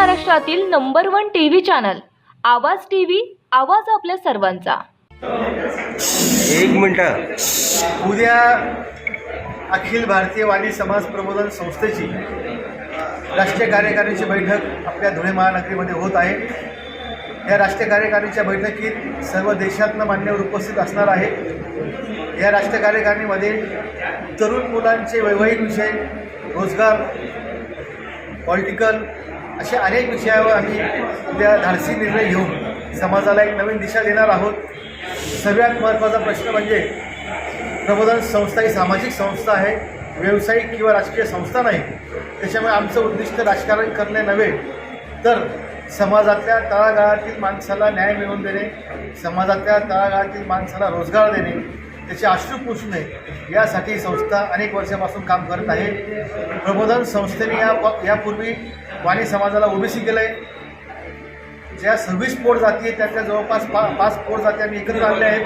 महाराष्ट्रातील number one TV channel Awaaz TV Awaaz आपल्या सर्वांचा. एक मिनटं. उद्या अखिल भारतीय वाणी समाज प्रबोधन संस्थेची राष्ट्रीय कार्यकारिणीची बैठक आपल्या धुळे महानगरीमध्ये होत आहे. या राष्ट्रीय कार्यकारिणीच्या बैठकीत सर्व देशातनं मान्यवर उपस्थित असणार आहे या राष्ट्रीय कार्यकारिणीमध्ये तरुण मुलांचे वैवाहिक विषय रोजगार पॉलिटिकल अशा अनेक विषयावर आम्ही उद्या धाडसी निर्णय घेऊन समाजाला एक नवीन दिशा देणार आहोत. सगळ्यात महत्त्वाचा प्रश्न म्हणजे प्रबोधन संस्था ही सामाजिक संस्था आहे व्यावसायिक किंवा राजकीय संस्था नाही. त्याच्यामुळे आमचं उद्दिष्ट राजकारण करणे नव्हे. तर समाजातल्या तळागाळातील माणसाला न्याय मिळवून देणे समाजातल्या तळागाळातील माणसाला रोजगार देणे त्याचे अश्रू पुसणे यासाठी संस्था अनेक वर्षापासून काम करत आहे. प्रबोधन संस्थेने या यापूर्वी वाणी समाजाला ओबीसी केलं आहे ज्या सव्वीस पोट जाती आहेत त्यातल्या जवळपास पा पाच पोट जाती आम्ही एकत्र आणल्या आहेत.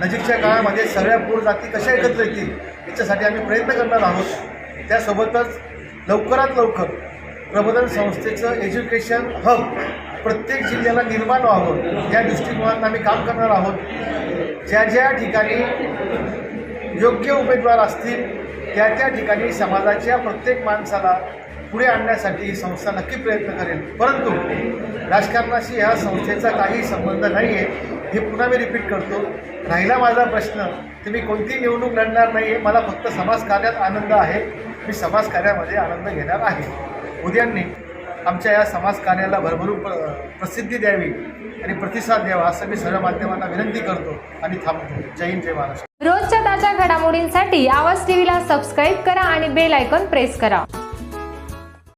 नजीकच्या काळामध्ये सगळ्या पोट जाती कशा एकत्र येतील याच्यासाठी आम्ही प्रयत्न करणार आहोत. त्यासोबतच लवकरात लवकर प्रबोधन संस्थेचं एज्युकेशन हब प्रत्येक जिल्ह्याला निर्माण व्हावं या दृष्टिकोनातून आम्ही काम करणार आहोत. ज्या ज्या ठिकाणी योग्य उमेदवार असतील त्या त्या ठिकाणी समाजाच्या प्रत्येक माणसाला पुढे आणण्यासाठी ही संस्था नक्की प्रयत्न करेल. परंतु राजकारणाशी ह्या संस्थेचा काही संबंध नाही आहे हे पुन्हा मी रिपीट करतो. राहिला माझा प्रश्न की मी कोणती निवडणूक लढणार नाही आहे मला फक्त समाजकार्यात आनंद आहे. मी समाजकार्यामध्ये आनंद घेणार आहे. उद्यांनी आमच्या या समाजकार्याला भरभरून प्र प्रसिद्धी द्यावी आणि प्रतिसाद द्यावा असं मी सर्व माध्यमांना विनंती करतो आणि थांबतो. जय हिंद जय महाराष्ट्र. रोजच्या ताज्या घडामोडींसाठी आवाज टीव्हीला सबस्क्राईब करा आणि बेल आयकॉन प्रेस करा.